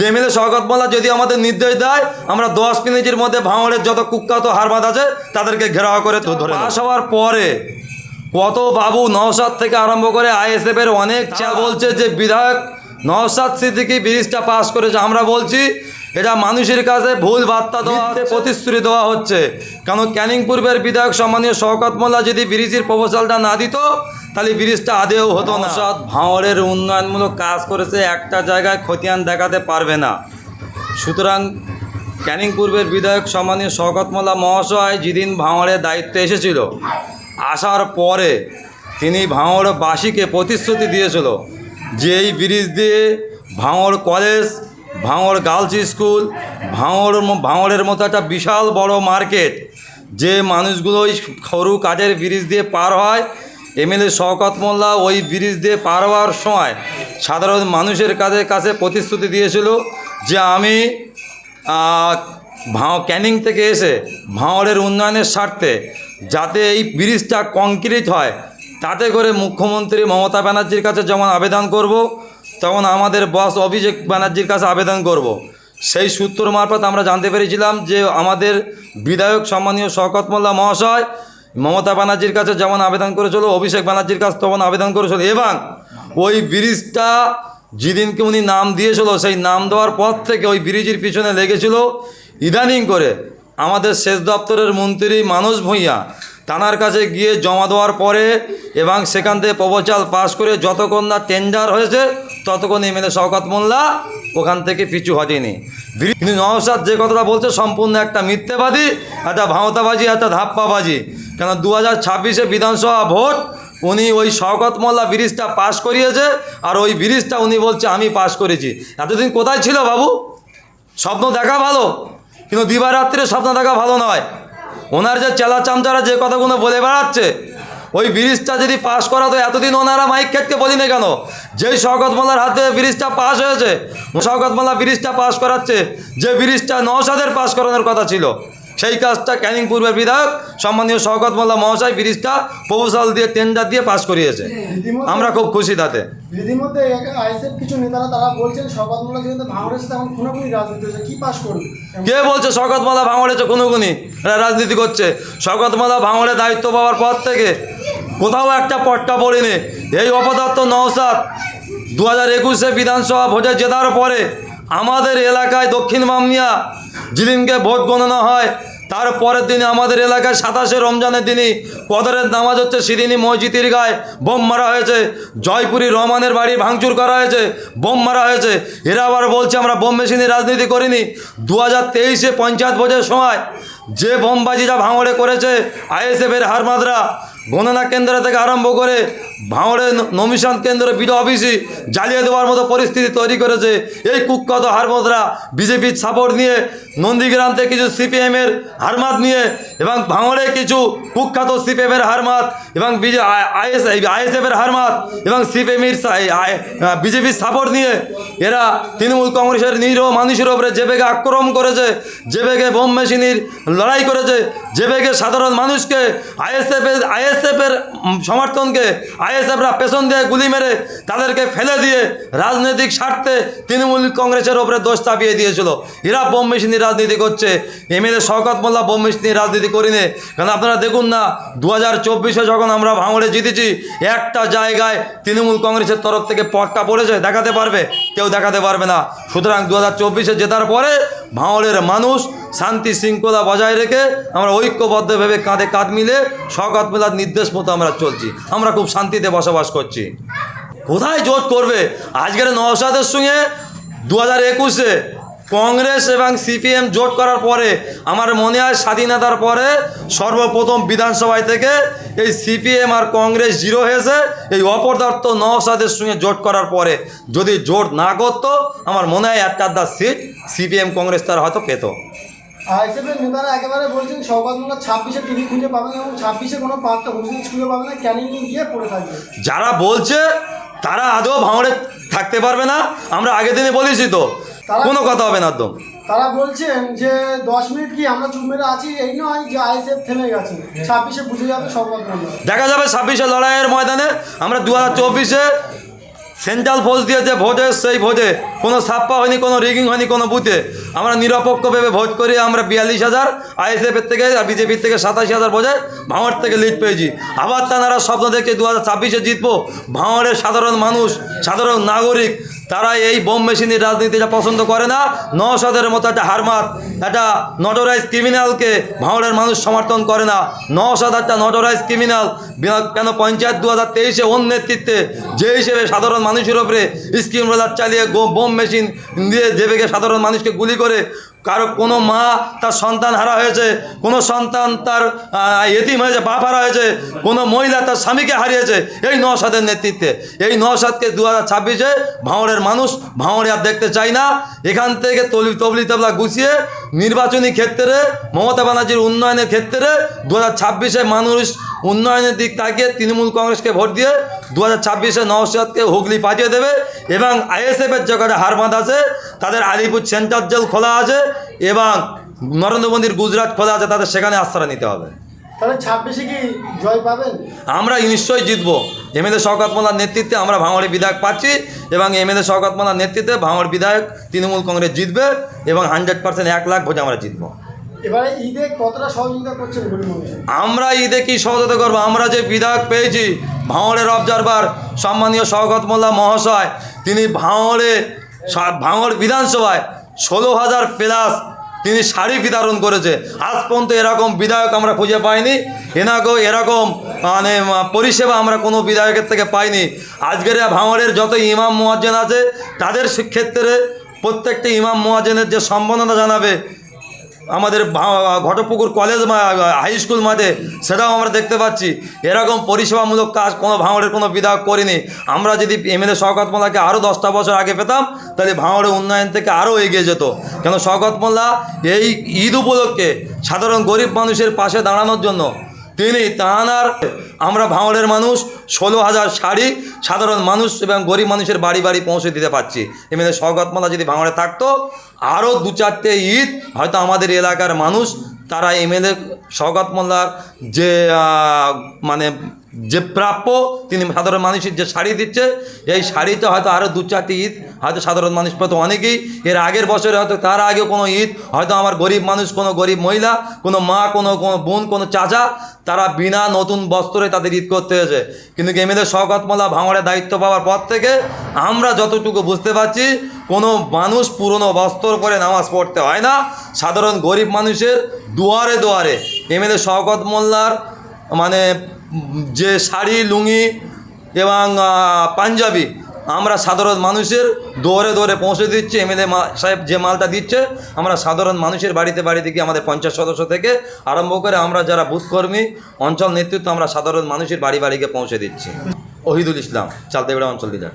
MLA Shaukat মোল্লা যদি আমাদের নির্দেশ দেয় আমরা দশ মিনিটের মধ্যে ভাঙড়ের যত কুখ্যাত হারবাদ আছে তাদেরকে ঘেরাও করে ধরে পাস হওয়ার পরে কত বাবু নওসাদ থেকে আরম্ভ করে আইএসএফ এর অনেক চা বলছে যে বিধায়ক নওসাদ সিদ্দিকি ব্রিজটা পাস করেছে। আমরা বলছি এটা মানুষের কাছে ভুল বার্তা দেওয়া প্রতিশ্রুতি দেওয়া হচ্ছে। কেন ক্যানিং পূর্বের বিধায়ক সম্মানীয় শওকত মোল্লা যদি ব্রিজের প্রপোজালটা না দিত তাহলে ব্রিজটা আদেও হতো না। নওশাদ ভাঁড়ের উন্নয়নমূলক কাজ করেছে একটা জায়গায় খতিয়ান দেখাতে পারবে না। সুতরাং ক্যানিং পূর্বের বিধায়ক সম্মানীয় শওকত মোল্লা মহাশয় যেদিন ভাঁড়ের দায়িত্বে এসেছিল আসার পরে তিনি ভাঁড়বাসীকে প্রতিশ্রুতি দিয়েছিল যে এই ব্রিজ দিয়ে ভাঁড় কলেজ ভাঁড় গার্লস স্কুল ভাঁড় ভাঁড়ের মতো একটা বিশাল বড় মার্কেট যে মানুষগুলো ওই সরু কাজের ব্রিজ দিয়ে পার হয় এমএলএ শওকত মোল্লা ওই ব্রিজ দিয়ে পার হওয়ার সময় সাধারণ মানুষের কাছে কাছে প্রতিশ্রুতি দিয়েছিল যে আমি ভাঁ ক্যানিং থেকে এসে ভাঁড়ের উন্নয়নের স্বার্থে যাতে এই ব্রিজটা কংক্রিট হয়, তাতে করে মুখ্যমন্ত্রী মমতা ব্যানার্জির কাছে যেমন আবেদন করব তখন আমাদের বস অভিষেক ব্যানার্জির কাছে আবেদন করব। সেই সূত্র মারফত আমরা জানতে পেরেছিলাম যে আমাদের বিধায়ক সম্মানীয় শওকত মোল্লা মহাশয় মমতা ব্যানার্জির কাছে যেমন আবেদন করেছিল, অভিষেক ব্যানার্জির কাছে তখন আবেদন করেছিল। এবং ওই ব্রিজটা যেদিনকে উনি নাম দিয়েছিল, সেই নাম দেওয়ার পর থেকে ওই ব্রিজের পিছনে লেগেছিল ইদানিং করে। আমাদের সেচ দপ্তরের মন্ত্রী মানস ভূঁইয়া তানার কাছে গিয়ে জমা দেওয়ার পরে এবং সেখান থেকে প্রবচাল পাশ করে যতক্ষণ না টেন্ডার হয়েছে, ততক্ষণ এমএলএ শওকত মোল্লা ওখান থেকে পিছু হটেনি। কিন্তু নওসাদ যে কথাটা বলছে সম্পূর্ণ একটা মিথ্যেবাদী, একটা ভাঁওতাবাজি, একটা ধাপ্পাবাজি। কেন দু হাজার ছাব্বিশে বিধানসভা ভোট, উনি ওই শওকত মোল্লা ব্রিজটা পাশ করিয়েছে, আর ওই ব্রিজটা উনি বলছে, আমি পাশ করেছি। এতদিন কোথায় ছিল বাবু? স্বপ্ন দেখা ভালো, কিন্তু দিবারাত্রে স্বপ্ন দেখা ভালো নয়। ওনার যে চেলা চামচারা যে কথাগুলো বলে বেড়াচ্ছে ওই ব্রিজটা যদি পাশ করাতো এতদিন ওনারা মাইক খেটকে বলিনি কেন? যেই শওকত মোল্লার হাতে ব্রিজটা পাশ হয়েছে শওকত মোল্লা ব্রিজটা পাশ করাচ্ছে যে ব্রিজটা নওসাদের পাশ করানোর কথা ছিল সেই কাজটা ক্যানিং পূর্বের বিধায়ক সম্মানীয় শওকত মোল্লা মহাশয় ব্রিজটা প্রপোজাল দিয়ে টেন্ডার দিয়ে পাশ করিয়েছে। আমরা খুব খুশি তাতে। রীতিমধ্যে আইসেফ কিছু নেতারা তারা বলছেন শপথ মোল্লা যেহেতু ভাঙড়ের এখন খুনাখুনি রাজনীতি হচ্ছে কি পাশ করবে? কে বলছে শওকত মোল্লা ভাঙড়েছে কোনো গুনি এরা রাজনীতি করছে। শওকত মোল্লা ভাঙড়ে দায়িত্ব পাওয়ার পর থেকে কোথাও একটা পট্টা পড়েনি। এই অপদার্থ নওসাদ দু হাজার একুশে বিধানসভা ভোটে জেতার পরে আমাদের এলাকায় দক্ষিণ মামনিয়া যেদিনকে ভোট গণনা হয়। তার পরের দিনে আমাদের এলাকায় সাতাশে রমজানের দিনই কদরের নামাজ হচ্ছে সেদিনই মসজিদের গায়ে বোম মারা হয়েছে। জয়পুরি রহমানের বাড়ি ভাঙচুর করা হয়েছে, বোম মারা হয়েছে। এরা আবার বলছে, আমরা বোম মেশিনের রাজনীতি করিনি। দু হাজার তেইশে পঞ্চায়েত ভোটের সময় যে বোমবাজিটা ভাঙড়ে করেছে আইএসএফের হারমাদরা, গণনা কেন্দ্র থেকে আরম্ভ করে ভাঙড়ে নমিশন কেন্দ্র বিডিও অফিসই জ্বালিয়ে দেওয়ার মতো পরিস্থিতি তৈরি করেছে। এই কুখ্যাত হারমদরা বিজেপির সাপোর্ট নিয়ে নন্দীগ্রাম থেকে কিছু সিপিএমের হারমাত নিয়ে এবং ভাঙড়ে কিছু কুখ্যাত সিপিএমের হারমাত এবং আইএস আইএসএফের হারমাত এবং সিপিএমের বিজেপির সাপোর্ট নিয়ে এরা তৃণমূল কংগ্রেসের নিরীহ মানুষের ওপরে যে বেগে আক্রমণ করেছে, যে বেগে বোম মেশিনের লড়াই করেছে, যে বেগে সাধারণ মানুষকে আইএসএফের আইএসএফের সমর্থনকে, আইএসএফরা পেছন দিয়ে গুলি মেরে তাদেরকে ফেলে দিয়ে রাজনৈতিক স্বার্থে তৃণমূল কংগ্রেসের ওপরে দোষ চাপিয়ে দিয়েছিল। এরা বোম মেশিনের রাজনীতি করছে। এমএলএ শওকত মোল্লা বোম মেশিনের রাজনীতি করিনি। কারণ আপনারা দেখুন না দু হাজার চব্বিশে যখন আমরা ভাঙড়ে জিতেছি, একটা জায়গায় তৃণমূল কংগ্রেসের তরফ থেকে পটটা পড়েছে, দেখাতে পারবে? কেউ দেখাতে পারবে না। সুতরাং দু হাজার চব্বিশে জেতার পরে ভাঙড়ের মানুষ শান্তি শৃঙ্খলা বজায় রেখে আমরা ঐক্যবদ্ধভাবে কাঁধে কাঁধ মিলে শওকত মেলার নির্দেশ মতো আমরা চলছি। আমরা খুব শান্তিতে বসবাস করছি। কোথায় জোট করবে? আজকের নওসাদের সঙ্গে দু হাজার একুশে কংগ্রেস এবং সিপিএম জোট করার পরে, আমার মনে হয় স্বাধীনতার পরে সর্বপ্রথম বিধানসভায় থেকে এই সিপিএম আর কংগ্রেস জিরো হয়েছে। এই অপদার্থ নওসাদের সঙ্গে জোট করার পরে যদি জোট না করতো, আমার মনে হয় একটা সিট সিপিএম কংগ্রেস তার হয়তো পেতো। আইসেফের নেতারা একেবারে বলছেন মোল্লা ছাব্বিশে তিনি খুঁজে পাবেন এবং ছাব্বিশে কোনো পাত্র হুসেন্স খুঁজে পাবে না ক্যানিং গিয়ে পড়ে থাকবে। যারা বলছে তারা আদৌ ভাঙড়ে থাকতে পারবে না। আমরা আগের দিনে বলেছি তো কোনো কথা হবে না একদম। তারা বলছেন যে দশ মিনিট কি আমরা চুপ মেরে আছি? এই নয় যে আইএসএফ থেমে গেছে। ছাব্বিশে বুঝে যাবে মোল্লা। দেখা যাবে ছাব্বিশে লড়াইয়ের ময়দানে আমরা দু হাজার চব্বিশে সেন্ট্রাল ফোর্স দিয়েছে, ভোটে সেই ভোটে। কোনো ছাপ্পা হয়নি, কোনো রিগিং হয়নি কোনো বুথে। আমরা নিরপেক্ষভাবে ভোট করে আমরা বিয়াল্লিশ হাজার আইএসএফের থেকে আর বিজেপির থেকে সাতাশি হাজার ভোটে ভাঙড় থেকে লিড পেয়েছি। আবার তা তারা স্বপ্ন দেখছে দু হাজার ছাব্বিশে জিতবো। ভাঁড়ের সাধারণ মানুষ, সাধারণ নাগরিক তারা এই বোম মেশিনের রাজনীতিটা পছন্দ করে না। নওশাদের মতো একটা হারমাত, একটা নটরাইজ ক্রিমিনালকে ভাঙড়ের মানুষ সমর্থন করে না। নওশাদ একটা নটরাইজ ক্রিমিনাল কেন পঞ্চায়েত দু হাজার তেইশে অন্য নেতৃত্বে যে হিসেবে সাধারণ মানুষের ওপরে স্কিম রোলার চালিয়ে বোম মেশিন দিয়ে দেবেকে সাধারণ মানুষকে গুলি করে কারও কোনো মা তার সন্তান হারা হয়েছে, কোনো সন্তান তার এতিম হয়েছে, বাপ হারা হয়েছে, কোনো মহিলা তার স্বামীকে হারিয়েছে, এই নসাদের নেতৃত্বে। এই নসাদকে দু হাজার ছাব্বিশে ভাঁড়ের মানুষ ভাঁড়ে আর দেখতে চায় না। এখান থেকে তলি তবলি তবলা গুছিয়ে নির্বাচনী ক্ষেত্রে, মমতা ব্যানার্জির উন্নয়নের ক্ষেত্রে দু হাজার ছাব্বিশে মানুষ উন্নয়নের দিক তাকিয়ে তৃণমূল কংগ্রেসকে ভোট দিয়ে দু হাজার ছাব্বিশে নওশাদকে হুগলি পাঠিয়ে দেবে এবং আইএসএফের যে কটা হারবাঁধ আছে তাদের আলিপুর সেন্টার জেল খোলা আছে এবং নরেন্দ্র মোদীর গুজরাট খোলা আছে তাদের সেখানে আশ্রয় নিতে হবে। তাহলে ছাব্বিশে কি জয় পাবেন? আমরা নিশ্চয়ই জিতবো। এমএলএ শওকত মোল্লার নেতৃত্বে আমরা ভাঙড়ে বিধায়ক পাচ্ছি এবং এমএলএ শওকত মোল্লার নেতৃত্বে ভাঙড় বিধায়ক তৃণমূল কংগ্রেস জিতবে এবং হান্ড্রেড পার্সেন্ট এক লাখ ভোটে আমরা জিতবো। এবারে ঈদে আমরা ঈদে কি সহযোগিতা করব? আমরা যে বিধায়ক পেয়েছি, ভাঙড়ের অবজারভার সম্মানীয় শওকত মোল্লা মহাশয়, তিনি ভাঙড়ে সা- ভাঙড় বিধানসভায় ষোলো হাজার প্লাস তিনি শাড়ি বিতরণ করেছে। আজ পর্যন্ত এরকম বিধায়ক আমরা খুঁজে পাইনি। এনাকেও এরকম মানে পরিষেবা আমরা কোনো বিধায়কের থেকে পাইনি। আজকের এই ভাঙড়ের যত ইমাম মোয়াজ্জেন আছে, তাদের ক্ষেত্রে প্রত্যেকটি ইমাম মোয়াজ্জেনের যে সম্বর্ধনা জানাবে আমাদের ঘটপুকুর কলেজ হাই স্কুল মাঠে, সেটাও আমরা দেখতে পাচ্ছি। এরকম পরিষেবামূলক কাজ কোনো ভাঙড়ের কোনো বিধায়ক করিনি। আমরা যদি এমএলএ শওকত মোল্লাকে আরও দশটা বছর আগে পেতাম, তাহলে ভাঙড়ের উন্নয়ন থেকে আরও এগিয়ে যেত। কেন শওকত মোল্লা এই ঈদ উপলক্ষে সাধারণ গরিব মানুষের পাশে দাঁড়ানোর জন্য তিনি তাহানার আমরা ভাঙড়ের মানুষ, ষোলো হাজার শাড়ি সাধারণ মানুষ এবং গরিব মানুষের বাড়ি বাড়ি পৌঁছে দিতে পারছি। এমনি স্বগতমালা যদি ভাঙড়ে থাকতো আরও দু চারটে ঈদ হয়তো আমাদের এলাকার মানুষ, তারা এমএলএ শওকত মোল্লার যে মানে যে প্রাপ্য, তিনি সাধারণ মানুষের যে শাড়ি দিচ্ছে, এই শাড়িতে হয়তো আরও দু চারটি ঈদ, হয়তো সাধারণ মানুষ পেতো অনেকেই। এর আগের বছরে হয়তো তার আগে কোনো ঈদ, হয়তো আমার গরিব মানুষ, কোনো গরিব মহিলা, কোনো মা, কোনো কোনো বোন, কোনো চাচা, তারা বিনা নতুন বস্ত্রে তাদের ঈদ করতে হয়েছে কিন্তু এমএলএ শওকত মোল্লা ভাঙড়ের দায়িত্ব পাওয়ার পর থেকে আমরা যতটুকু বুঝতে পারছি, কোনো মানুষ পুরনো বস্ত্র পরে নামাজ পড়তে হয় না। সাধারণ গরিব মানুষের দুয়ারে দুয়ারে। এমএলএ শওকত মোল্লার মানে যে শাড়ি, লুঙ্গি এবং পাঞ্জাবি আমরা সাধারণ মানুষের দৌড়ে দৌড়ে পৌঁছে দিচ্ছি। এমএলএ সাহেব যে মালটা দিচ্ছে, আমরা সাধারণ মানুষের বাড়িতে বাড়িতে গিয়ে আমাদের পঞ্চাশ সদস্য থেকে আরম্ভ করে আমরা যারা বুথকর্মী অঞ্চল নেতৃত্ব, আমরা সাধারণ মানুষের বাড়ি বাড়িকে পৌঁছে দিচ্ছি। ওহিদুল ইসলাম চালদেবড়া অঞ্চল লিডার